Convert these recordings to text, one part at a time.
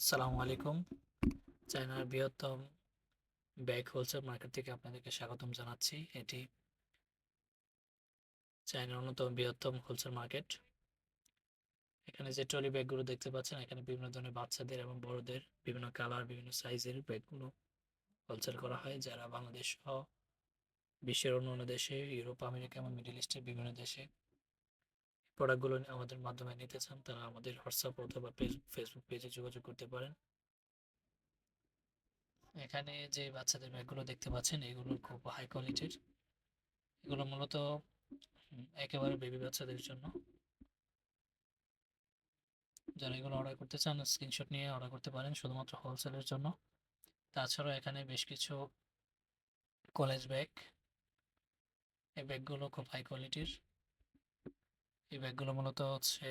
আসসালামু আলাইকুম। চায়নার বৃহত্তম ব্যাগ হোলসেল মার্কেট থেকে আপনাদেরকে স্বাগতম জানাচ্ছি। এটি চায়নার অন্যতম বৃহত্তম হোলসেল মার্কেট। এখানে যে ট্রলি ব্যাগগুলো দেখতে পাচ্ছেন, এখানে বিভিন্ন ধরনের বাচ্চাদের এবং বড়দের বিভিন্ন কালার, বিভিন্ন সাইজের ব্যাগগুলো হোলসেল করা হয়, যারা বাংলাদেশ সহ বিশ্বের অন্য অন্য দেশে, ইউরোপ, আমেরিকা এবং মিডল ইস্টের বিভিন্ন দেশে প্রোডাক্টগুলো আমাদের মাধ্যমে নিতে চান, তারা আমাদের হোয়াটসঅ্যাপ অথবা ফেসবুক পেজে যোগাযোগ করতে পারেন। এখানে যে বাচ্চাদের ব্যাগগুলো দেখতে পাচ্ছেন, এগুলো খুব হাই কোয়ালিটির এগুলো মূলত একেবারে বেবি বাচ্চাদের জন্য। যারা এগুলো অর্ডার করতে চান স্ক্রিনশট নিয়ে অর্ডার করতে পারেন, শুধুমাত্র হোলসেলের জন্য। তাছাড়াও এখানে বেশ কিছু কলেজ ব্যাগ এই ব্যাগগুলো খুব হাই কোয়ালিটির এই ব্যাগগুলো মূলত হচ্ছে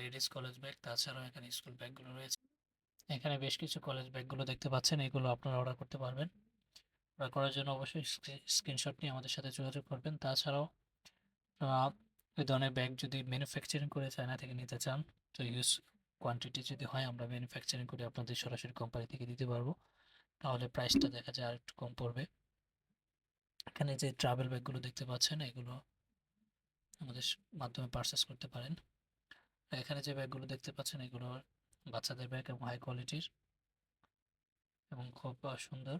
লেডিস কলেজ ব্যাগ তাছাড়াও এখানে স্কুল ব্যাগগুলো রয়েছে। এখানে বেশ কিছু কলেজ ব্যাগগুলো দেখতে পাচ্ছেন, এগুলো আপনারা অর্ডার করতে পারবেন। অর্ডার করার জন্য অবশ্যই স্ক্রিনশট নিয়ে আমাদের সাথে যোগাযোগ করবেন। তাছাড়াও এই ধরনের ব্যাগ যদি ম্যানুফ্যাকচারিং করে চায়না থেকে নিতে চান, তো ইউজ কোয়ান্টিটি যদি হয়, আমরা ম্যানুফ্যাকচারিং করে আপনাদের সরাসরি কোম্পানি থেকে দিতে পারব। তাহলে প্রাইসটা দেখা যায় আর একটু কম পড়বে। এখানে যে ট্রাভেল ব্যাগগুলো দেখতে পাচ্ছেন, এগুলো আমাদের মাধ্যমে পারচেস করতে পারেন। এখানে যে ব্যাগগুলো দেখতে পাচ্ছেন, এগুলো বাচ্চাদের ব্যাগ এবং হাই কোয়ালিটির এবং খুব সুন্দর।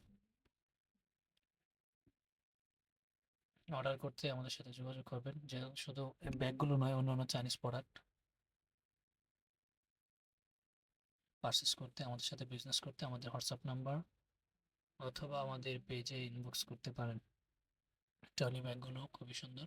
অর্ডার করতে আমাদের সাথে যোগাযোগ করবেন। যে শুধু ব্যাগগুলো নয় অন্যান্য চাইনিজ প্রোডাক্ট পারচেস করতে, আমাদের সাথে বিজনেস করতে, আমাদের হোয়াটসঅ্যাপ নাম্বার অথবা আমাদের পেজে ইনবক্স করতে পারেন। ট্রলি ব্যাগগুলো খুবই সুন্দর।